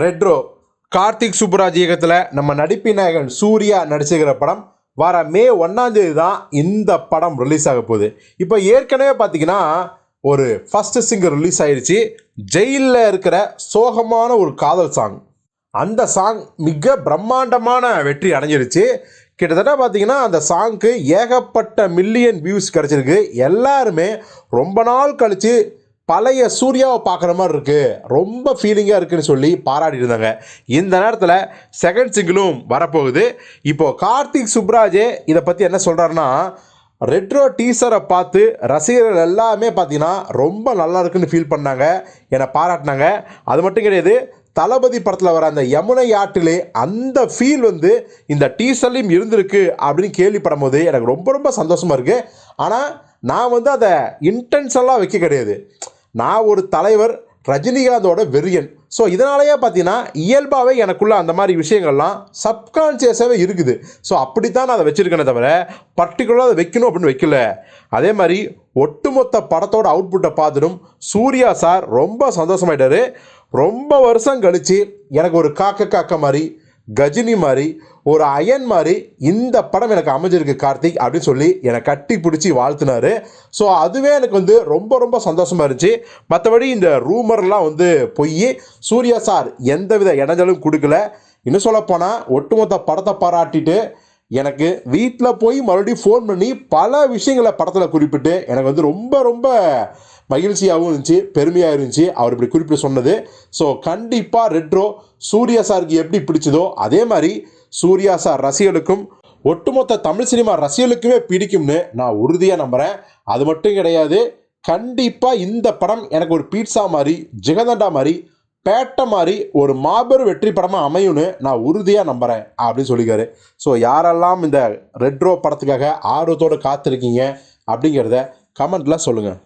Retro. Karthik Subbaraj இயக்கத்தில் நம்ம நடிப்பிநாயகன் சூர்யா நடிச்சுக்கிற படம் வர மே ஒன்றாந்தேதி தான் இந்த படம் ரிலீஸ் ஆக போகுது. இப்போ ஏற்கனவே பார்த்தீங்கன்னா ஒரு ஃபஸ்ட்டு சிங்கர் ரிலீஸ் ஆயிடுச்சு ஜெயிலில் இருக்கிற சோகமான ஒரு காதல் சாங் அந்த சாங் மிக பிரம்மாண்டமான வெற்றி அடைஞ்சிருச்சு. கிட்டத்தட்ட பார்த்தீங்கன்னா அந்த சாங்க்கு ஏகப்பட்ட மில்லியன் வியூஸ் கிடச்சிருக்கு. எல்லாருமே ரொம்ப நாள் கழித்து பழைய சூர்யாவை பார்க்குற மாதிரி இருக்குது ரொம்ப ஃபீலிங்காக இருக்குதுன்னு சொல்லி பாராட்டிட்டு இருந்தாங்க. இந்த நேரத்தில் செகண்ட் சிங்கிளும் வரப்போகுது. இப்போது கார்த்திக் சுப்ராஜே இதை பற்றி என்ன சொல்கிறாருன்னா ரெட்ரோ டீசரை பார்த்து ரசிகர்கள் எல்லாமே பார்த்தீங்கன்னா ரொம்ப நல்லா இருக்குன்னு ஃபீல் பண்ணாங்க என்னை பாராட்டினாங்க. அது மட்டும் கிடையாது தளபதி படத்தில் வர அந்த யமுனை ஆட்டிலே அந்த ஃபீல் வந்து இந்த டீசர்லையும் இருந்திருக்கு அப்படின்னு கேள்விப்படும் போது எனக்கு ரொம்ப ரொம்ப சந்தோஷமாக இருக்குது ஆனால் நான் வந்து அதை இன்டென்ஷனலாக வைக்க கிடையாது. நான் ஒரு தலைவர் ரஜினிகாந்தோட வெறியன். ஸோ இதனாலேயே பார்த்தீங்கன்னா இயல்பாகவே எனக்குள்ள அந்த மாதிரி விஷயங்கள்லாம் சப்கான்சியஸாகவே இருக்குது. ஸோ அப்படி தான் நான் அதை வச்சுருக்கேனே தவிர பர்டிகுலராக அதை வைக்கணும் அப்படின்னு வைக்கல. அதே மாதிரி ஒட்டுமொத்த படத்தோட அவுட்புட்டை பார்த்துட்டும் சூர்யா சார் ரொம்ப சந்தோஷமாயிட்டாரு. ரொம்ப வருஷம் கழித்து எனக்கு ஒரு காக்க காக்க மாதிரி கஜினி மாதிரி ஒரு அயன் மாதிரி இந்த படம் எனக்கு அமைஞ்சிருக்கு கார்த்திக் அப்படின்னு சொல்லி என்னை கட்டி பிடிச்சி வாழ்த்தினார். ஸோ அதுவே எனக்கு வந்து ரொம்ப ரொம்ப சந்தோஷமாக இருந்துச்சு. மற்றபடி இந்த ரூமர்லாம் வந்து பொய் சூர்யா சார் எந்தவித இடைஞ்சலும் கொடுக்கல. இன்னும் சொல்லப்போனால் ஒட்டுமொத்த படத்தை பாராட்டிட்டு எனக்கு வீட்டில் போய் மறுபடியும் ஃபோன் பண்ணி பல விஷயங்களை படத்தில் குறிப்பிட்டு எனக்கு வந்து ரொம்ப ரொம்ப மகிழ்ச்சியாகவும் இருந்துச்சு பெருமையாக இருந்துச்சு. அவர் இப்படி குறிப்பிட்டு சொன்னது. ஸோ கண்டிப்பாக ரெட்ரோ சூர்யா சாருக்கு எப்படி பிடிச்சதோ அதே மாதிரி சூர்யா சார் ரசிகர்களுக்கும் ஒட்டுமொத்த தமிழ் சினிமா ரசிகர்களுக்குமே பிடிக்கும்னு நான் உறுதியாக நம்புகிறேன் அது மட்டும் கிடையாது கண்டிப்பாக இந்த படம் எனக்கு ஒரு பீட்சா மாதிரி ஜெகதண்டா மாதிரி பேட்டை மாதிரி ஒரு மாபெரும் வெற்றி படமாக அமையும்னு நான் உறுதியாக நம்புகிறேன் அப்படின்னு சொல்லிக்காரு ஸோ யாரெல்லாம் இந்த ரெட்ரோ படத்துக்காக ஆர்வத்தோடு காத்திருக்கீங்க அப்படிங்கிறத கமெண்ட்டில் சொல்லுங்கள்